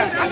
Yes!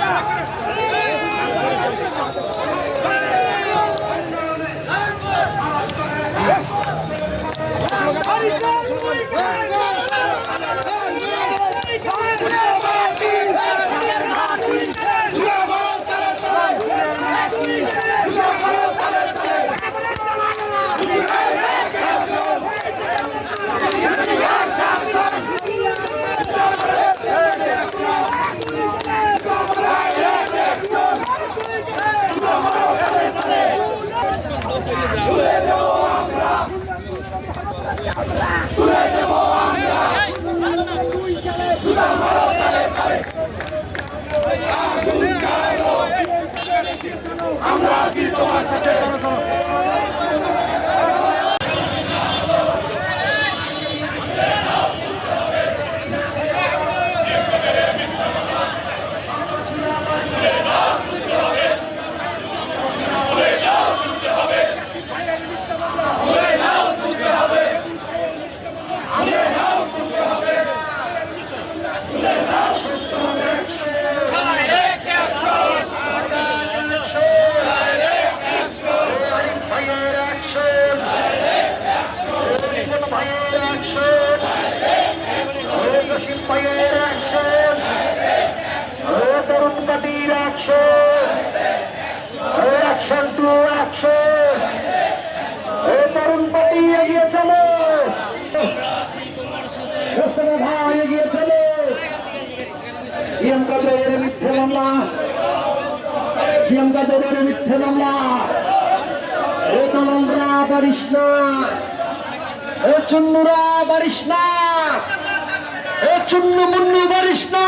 ভাইয়ের জসিম ভাইয়ের action তরুণ পাতির অ্যাকশন অ্যাকশন টু অ্যাকশন তরুণ এগিয়ে চলো মোস্তফা ভাই এগিয়ে চলো প্রিয়াঙ্কা জয়ের মিথ্যে মামলা প্রিয়াঙ্কা জয়ের মিথ্যে মামলা এ তলন্দ্রা পারিস না, এ চুন্নুরা পারিস না। চুন্ন মুন্ন পারিস না।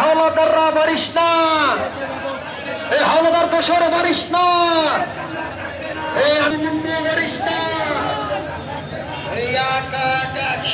হাওলাদাররা পারিস না। এ হাওলাদার দোষর পারিস না। এই আমি মুন্ন পারিস না এই আকাশ